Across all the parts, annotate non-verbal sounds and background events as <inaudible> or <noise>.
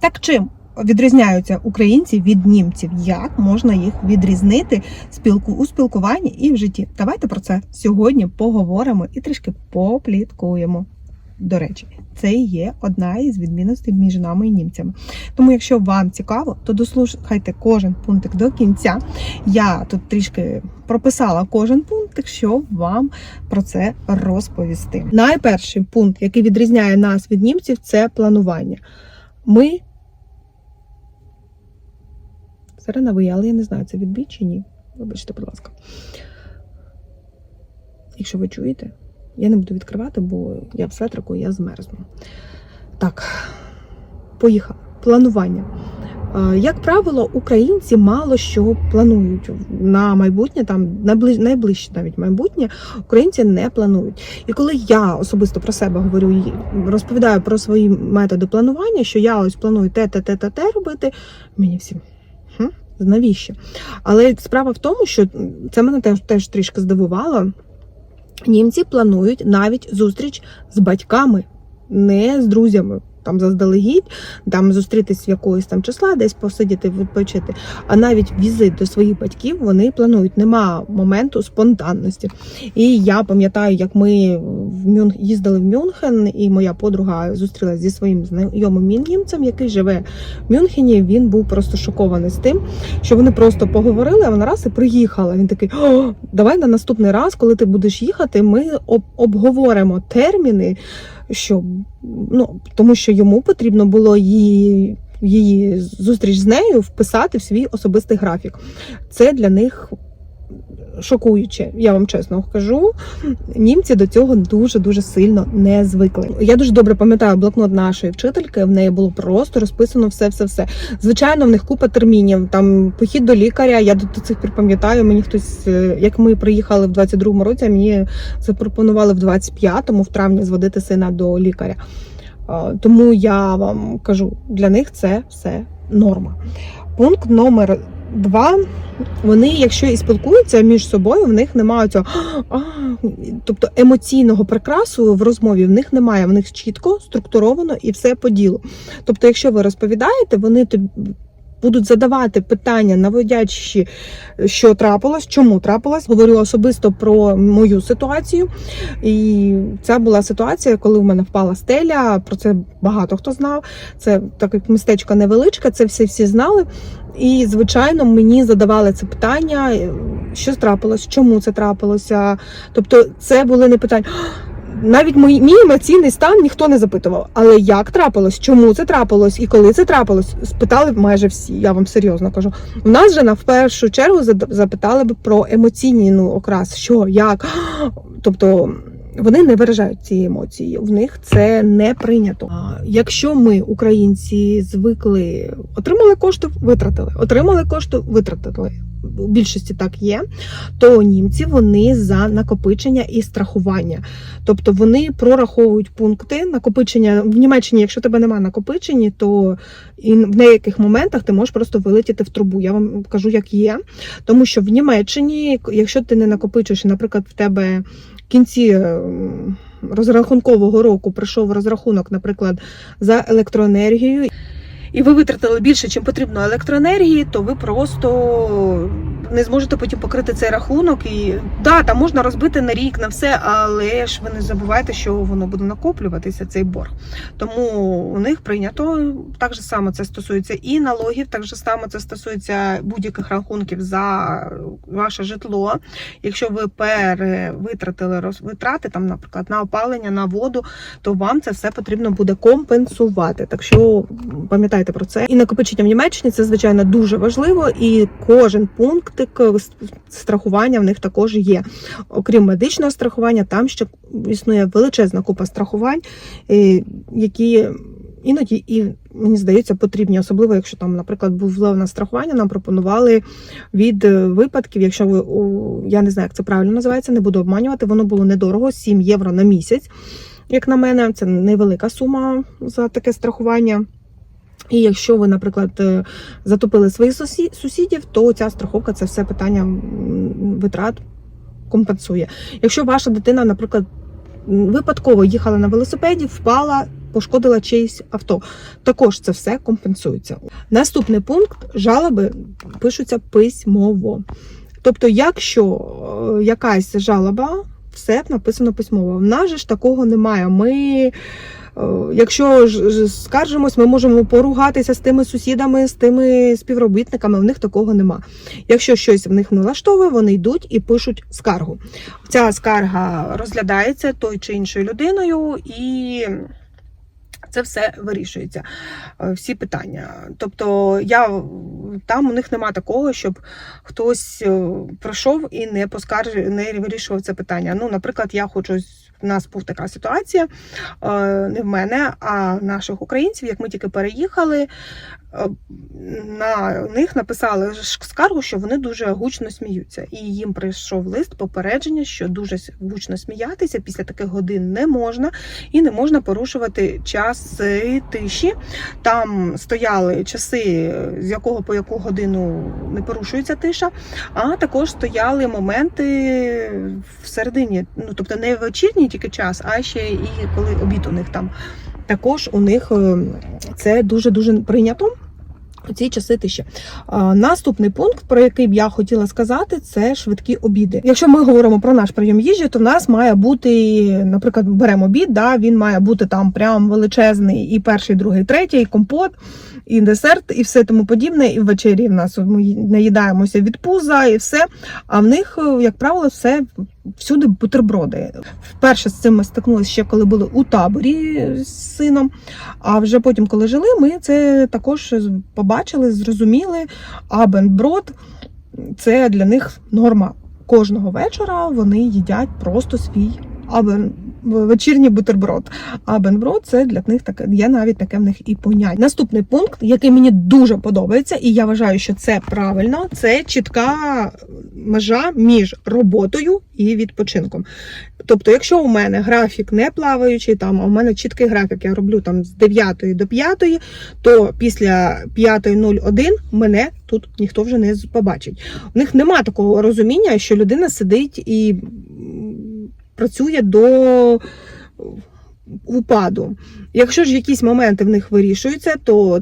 Так чим відрізняються українці від німців? Як можна їх відрізнити спілку у спілкуванні і в житті? Давайте про це сьогодні поговоримо і трішки попліткуємо. До речі, це є одна із відмінностей між нами і німцями. Тому, якщо вам цікаво, то дослухайте кожен пунктик до кінця. Я тут трішки прописала кожен пунктик, щоб вам про це розповісти. Найперший пункт, який відрізняє нас від німців, це планування. Ми на але я не знаю, це відбій чи ні. Вибачте, будь ласка. Якщо ви чуєте, я не буду відкривати, бо я в светрику, я змерзну. Так, поїхали. Планування. Е, Як правило, українці мало що планують на майбутнє, там найближче навіть майбутнє, українці не планують. І коли я особисто про себе говорю, розповідаю про свої методи планування, що я ось планую те, те, те, те, те робити, мені всі. «Хм, Навіщо? Але справа в тому, що це мене теж, теж трішки здивувало. Німці планують навіть зустріч з батьками, не з друзями. Там заздалегідь, там зустрітись в якогось там числа, десь посидіти, відпочити. А навіть візит до своїх батьків вони планують. Нема моменту спонтанності. І я пам'ятаю, як ми в Мюн... їздили в Мюнхен, і моя подруга зустрілася зі своїм знайомим німцем, який живе в Мюнхені. Він був просто шокований з тим, що вони просто поговорили, а вона раз і приїхала. Він такий: О, давай на наступний раз, коли ти будеш їхати, ми об- обговоримо терміни, що ну тому, що йому потрібно було її. Її зустріч з нею вписати в свій особистий графік. Це для них шокуюче, я вам чесно кажу. Німці до цього дуже дуже сильно не звикли. Я дуже добре пам'ятаю блокнот нашої вчительки. В неї було просто розписано все, все, все. Звичайно, в них купа термінів. Там похід до лікаря. Я до цих пір пам'ятаю. Мені хтось, е, як ми приїхали в 22-му році, мені запропонували в 25-му в травні зводити сина до лікаря. Тому я вам кажу, для них це все норма. Пункт номер два. Вони, якщо і спілкуються між собою, в них немає цього а, тобто емоційного прикрасу в розмові в них немає. В них чітко структуровано і все по ділу. Тобто, якщо ви розповідаєте, вони тобі будуть задавати питання, наводячи, що трапилось, чому трапилось. Говорю особисто про мою ситуацію. І це була ситуація, коли в мене впала стеля. Про це багато хто знав. Це так як містечко невеличке, це всі всі знали. І, звичайно, мені задавали це питання, що трапилось, чому це трапилося. Тобто, це були не питання. Навіть мій, мій емоційний стан ніхто не запитував. Але як трапилось, чому це трапилось і коли це трапилось, спитали майже всі. Я вам серйозно кажу. У нас же на першу чергу запитали б про емоційні ну, окрас, що, як. <gasps> Тобто вони не виражають ці емоції. В них це не прийнято. А Якщо ми, українці, звикли отримали кошти, витратили, отримали кошти, витратили. У більшості так є, то німці вони за накопичення і страхування. Тобто вони прораховують пункти накопичення в Німеччині. Якщо тебе немає накопичені, то і в деяких моментах ти можеш просто вилетіти в трубу. Я вам кажу, як є. Тому що в Німеччині, якщо ти не накопичуєш, наприклад, в тебе кінці е, розрахункового року прийшов розрахунок, наприклад, за електроенергію. І ви витратили більше, чим потрібно електроенергії, то ви просто не зможете потім покрити цей рахунок. І да, там можна розбити на рік, на все, але ж ви не забувайте, що воно буде накоплюватися, цей борг. Тому у них прийнято так же само це стосується і налогів, так же само це стосується будь-яких рахунків за ваше житло. Якщо ви перевитратили витрати, там, наприклад, на опалення, на воду, то вам це все потрібно буде компенсувати. Так що пам'ятайте про це. І накопичення в Німеччині це звичайно дуже важливо, і кожен пунктик е, с- страхування в них також є. Окрім медичного страхування, там ще існує величезна купа страхувань, е, які. Іноді і мені здається потрібні, особливо якщо там, наприклад, було на страхування, нам пропонували від е, випадків, якщо ви я не знаю, як це правильно називається, не буду обманювати, воно було недорого, 7 євро на місяць. Як на мене, це невелика сума за таке страхування. І якщо ви, наприклад, е, затопили своїх сусідів, то ця страховка це все питання витрат компенсує. Якщо ваша дитина, наприклад, випадково їхала на велосипеді, впала, пошкодила чиєсь авто. Також це все компенсується. Наступний пункт жалоби пишуться письмово. Тобто, якщо е, якась жалоба, все написано письмово. В нас же ж такого немає. Ми, якщо ж скаржимось, ми можемо поругатися з тими сусідами, з тими співробітниками. В них такого нема. Якщо щось в них не влаштовує, вони йдуть і пишуть скаргу. Ця скарга розглядається той чи іншою людиною і. Це все вирішується, е, всі питання. Тобто, я там у них нема такого, щоб хтось е, пройшов і не поскарж... не вирішував це питання. Ну, наприклад, я хочу в нас була така ситуація, е, не в мене, а наших українців, як ми тільки переїхали, е, на них написали скаргу, що вони дуже гучно сміються. І їм прийшов лист попередження, що дуже гучно сміятися після таких годин не можна, і не можна порушувати час тиші. Там стояли часи, з якого по яку годину не порушується тиша, а також стояли моменти в середині, ну тобто не вечірній тільки час, а ще і коли обід у них там. Також у них е, це дуже дуже прийнято. У ці часи тиші. Наступний пункт, про який б я хотіла сказати, це швидкі обіди. Якщо ми говоримо про наш прийом їжі, то в нас має бути, наприклад, беремо обід, да, він має бути там прям величезний, і перший, і другий, і третій, і компот, і десерт, і все тому подібне. І ввечері в нас ми наїдаємося від пуза, і все. А в них, як правило, все всюди бутерброди. Вперше з цим ми стикнулися ще коли були у таборі з сином. А вже потім, коли жили, ми це також побачили, зрозуміли. Абенброд це для них норма. Кожного вечора вони їдять просто свій абен вечірній бутерброд. Абенброд це для них таке є навіть таке в них і поняття. Наступний пункт, який мені дуже подобається, і я вважаю, що це правильно. Це чітка межа між роботою і відпочинком. Тобто, якщо у мене графік не плаваючий, там а у мене чіткий графік, я роблю там з 9 до 5, то після 5.01 мене тут ніхто вже не побачить. У них нема такого розуміння, що людина сидить і працює до упаду. Якщо ж якісь моменти в них вирішуються, то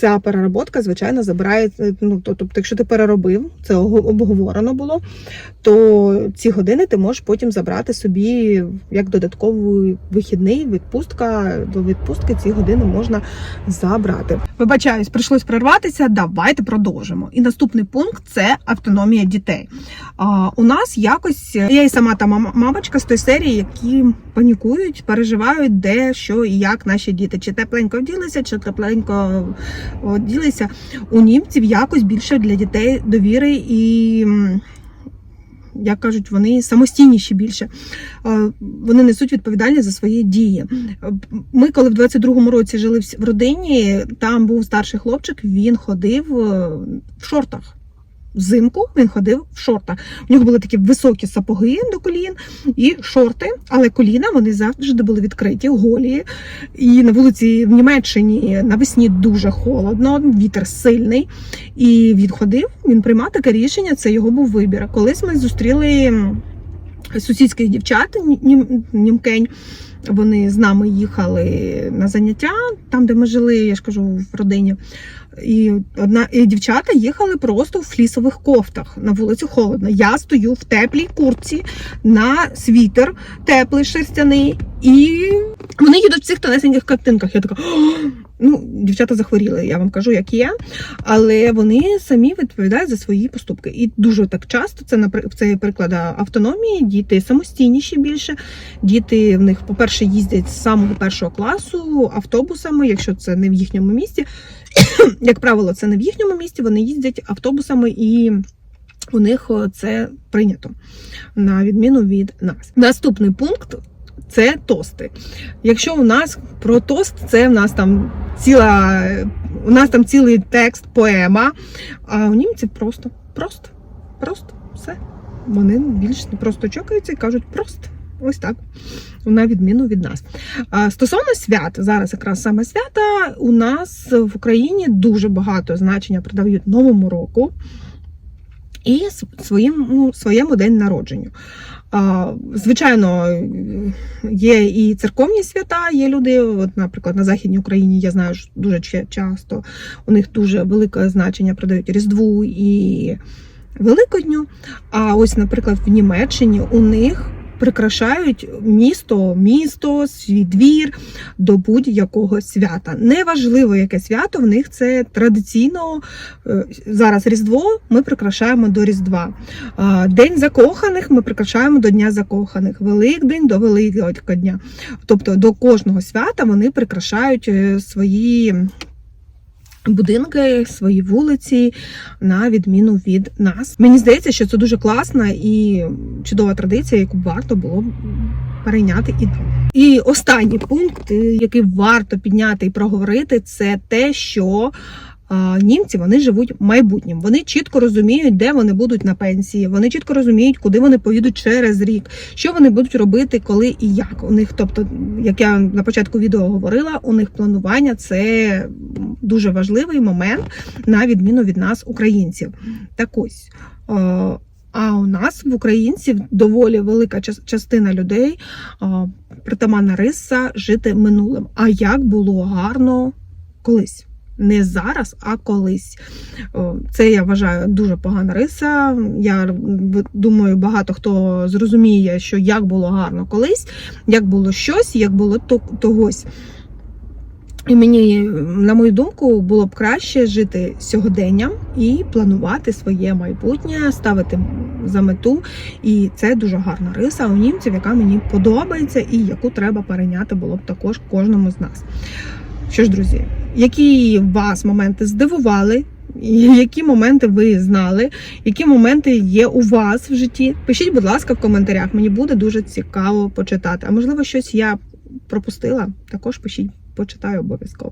ця переработка, звичайно, забирає. Ну, тобто, якщо ти переробив, це обговорено було, то ці години ти можеш потім забрати собі як додатковий вихідний, відпустка. До відпустки ці години можна забрати. Вибачаюсь, прийшлось прерватися. Давайте продовжимо. І наступний пункт це автономія дітей. А, У нас якось я і сама та мамочка з тої серії, які панікують, переживають, де що і як наші діти, чи тепленько вділися, чи тепленько ділися. У німців якось більше для дітей довіри і. Як кажуть, вони самостійніші більше, вони несуть відповідальність за свої дії. Ми, коли в 22-му році жили в родині, там був старший хлопчик, він ходив е, в шортах. Взимку він ходив в шортах. У нього були такі високі сапоги до колін і шорти, але коліна вони завжди були відкриті, голі. І на вулиці в Німеччині навесні дуже холодно, вітер сильний. І він ходив, він приймав таке рішення. Це його був вибір. Колись ми зустріли сусідських дівчат, нім, німкень. Вони з нами їхали на заняття, там, де ми жили, я ж кажу, в родині. І одна і дівчата їхали просто в флісових кофтах на вулицю холодно. Я стою в теплій куртці на світер, теплий шерстяний, і вони їдуть в цих тонесеньких картинках. Я така. Ну, дівчата захворіли, я вам кажу, як є, але вони самі відповідають за свої поступки. І дуже так часто це це автономії. Діти самостійніші більше. Діти в них, по-перше, їздять з самого першого класу автобусами, якщо це не в їхньому місті. <coughs> Як правило, це не в їхньому місті. Вони їздять автобусами і. У них це прийнято на відміну від нас. Наступний пункт це тости. Якщо у нас про тост, це в нас там ціла, у нас там цілий текст, поема, а у німців просто, просто, просто все. Вони більш просто чокаються і кажуть просто. Ось так, на відміну від нас. Стосовно свят, зараз якраз саме свята, у нас в Україні дуже багато значення придають Новому року. і своїм, ну, своєму день народженню. Звичайно, є і церковні свята, є люди, от, наприклад, на Західній Україні, я знаю, що дуже часто у них дуже велике значення придають Різдву і Великодню. А ось, наприклад, в Німеччині у них прикрашають місто, місто, свій двір до будь-якого свята. Неважливо, яке свято, в них це традиційно е, зараз Різдво ми прикрашаємо до Різдва. День закоханих ми прикрашаємо до Дня закоханих, Великдень до Великодня. Тобто до кожного свята вони прикрашають е, свої. Будинки, свої вулиці, на відміну від нас. Мені здається, що це дуже класна і чудова традиція, яку варто було б перейняти і нам. І останній пункт, е, який варто підняти і проговорити, це те, що німці вони живуть майбутнім. Вони чітко розуміють, де вони будуть на пенсії. Вони чітко розуміють, куди вони поїдуть через рік, що вони будуть робити, коли і як. У них, тобто, як я на початку відео говорила, у них планування це дуже важливий момент, на відміну від нас, українців. Так ось. А у нас в українців доволі велика частина людей притаманна риса жити минулим. А як було гарно колись. Не зараз, а колись. Це я вважаю дуже погана риса. Я думаю, багато хто зрозуміє, що як було гарно колись, як було щось, як було тогось. І мені, на мою думку, було б краще жити сьогоденням і планувати своє майбутнє, ставити за мету. І це дуже гарна риса у німців, яка мені подобається, і яку треба перейняти було б також кожному з нас. Що ж, друзі, які вас моменти здивували? Які моменти ви знали, які моменти є у вас в житті? Пишіть, будь ласка, в коментарях. Мені буде дуже цікаво почитати. А можливо, щось я пропустила? Також пишіть, почитаю обов'язково.